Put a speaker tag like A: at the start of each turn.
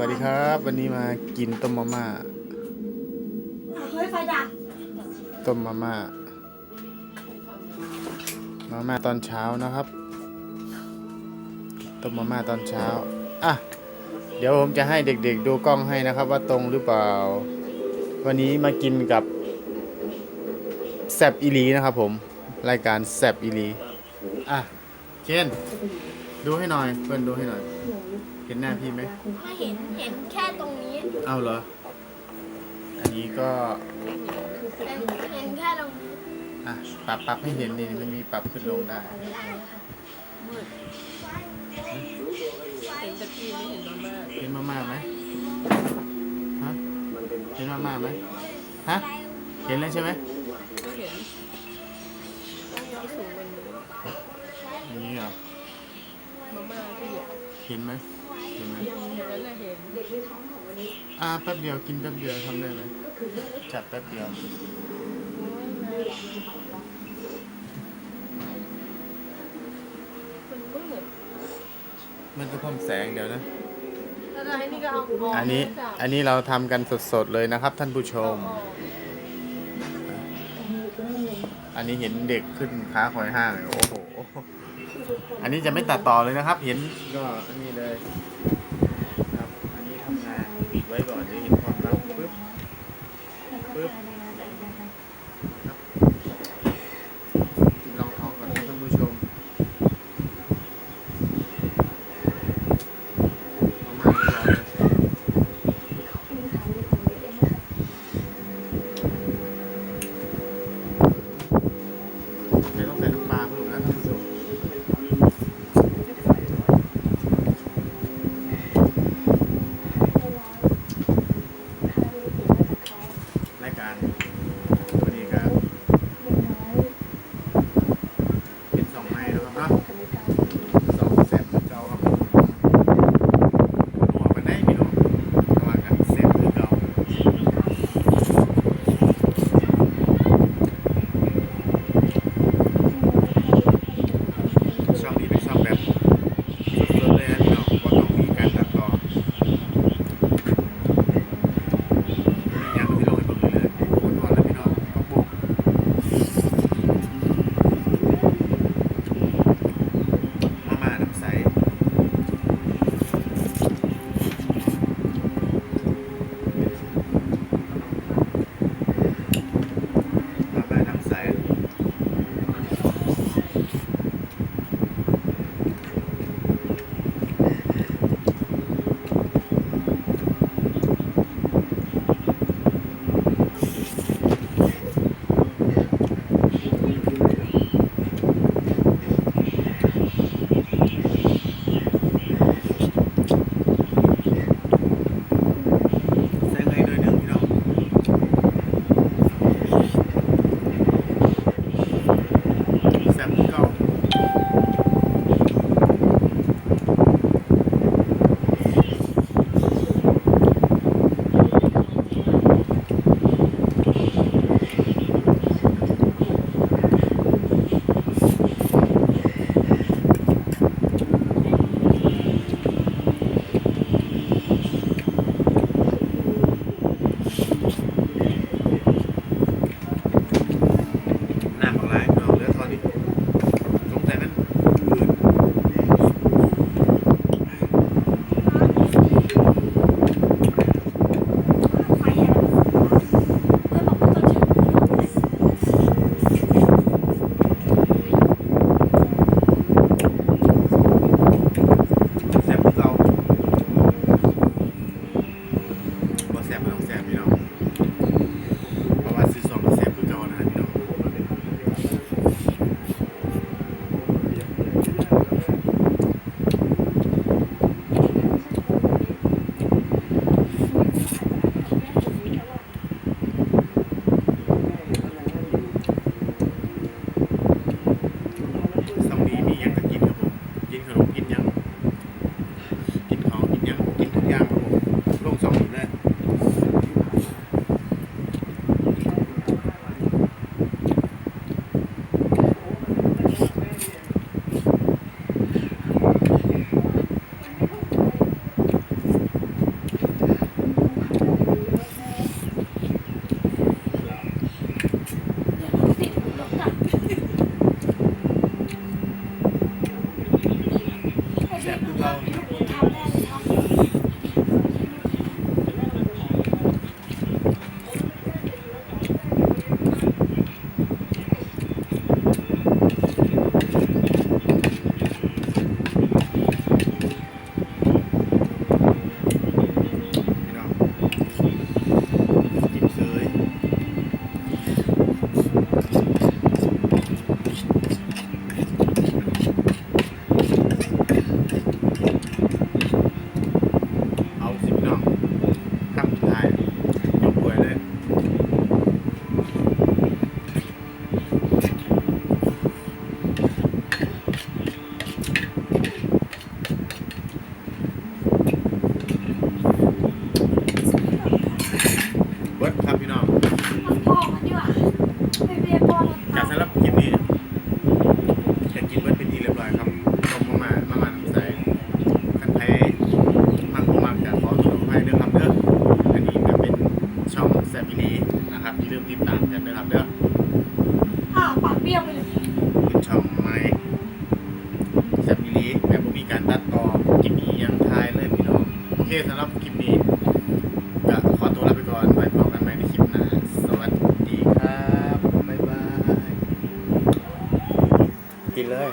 A: วัสดีครับ วันนี้มากินต้มมาม่า
B: เฮ้ยไฟดับ
A: ต้มมาม่ามาม่าตอนเช้านะครับต้มมาม่าตอนเช้าอะเดี๋ยวผมจะให้เด็กๆดูกล้องให้นะครับ ว่าตรงหรือเปล่า วันนี้มากินกับแซบอีหลีนะครับผมรายการแซบอีหลีอะเคนดูให้หน่อยเพื่อนดูให้หน่อย เห็นหน้าพี่ไหม
B: ไม่เห็นเห็น
C: แค่ตรงนี้
A: เอาเหรอ อันนี้ก็
C: เห็นเห็นแค่ตรงนี้
A: อะปรับปรับให้เห็นนี่มันมีปรับขึ้นลงได้
D: เห็นแต่พี่ไม่เห็นมาม่า
A: เห็นมาม่าไหมฮะเห็นมาม่าไหมฮะเห็นแล้วใช่ไหม
D: ไม่เห็นต้องยกสูงกวันนี้
A: อย่างนี้เหรอ
D: มาม่าพี่อะ
A: เห็นไหม เห็นไหม
D: เห็นแล้วน่ะเห็น
A: อ่าแป๊บเดียวกินแป๊บเดียวทำได้ไหมจัดแป๊บเดียว
D: มันก็เหมือน
A: มันจะเพิ่มแสงเดี๋ยวนะ
D: แล้วไอ้นี่ก็เอาออกอันนี้
A: อันนี้เราทำกันสดๆเลยนะครับ ท่านผู้ชม อันนี้เห็นเด็กขึ้นค้าคอยห้างโอ้โห อันนี้จะไม่ตัดต่อเลยนะครับ เห็นก็อันนี้เลยครับอันนี้ทำงานปิดไว้ก่อนจะเห็นความลับปึ๊บปึ๊บครับกินรองท้องก่อนครับท่านผู้ชมเอามาไม่ร้อนเลยไม่ต้องใส่น้ำ นะครับอย่าลืมติดตามกันนะครับเด้อ
C: อ้าปากเปรี้ยวไปเลย
A: คุณช่องไม้แซมมิลีแบบบ่มีการตัดต่อกิมมี่ยังทายเลยพี่น้องโอเคสำหรับคลิปนี้ก็ขอตัวลาไปก่อนไว้พบกันใหม่ในคลิปหน้าสวัสดีครับบ๊ายบายกินเลย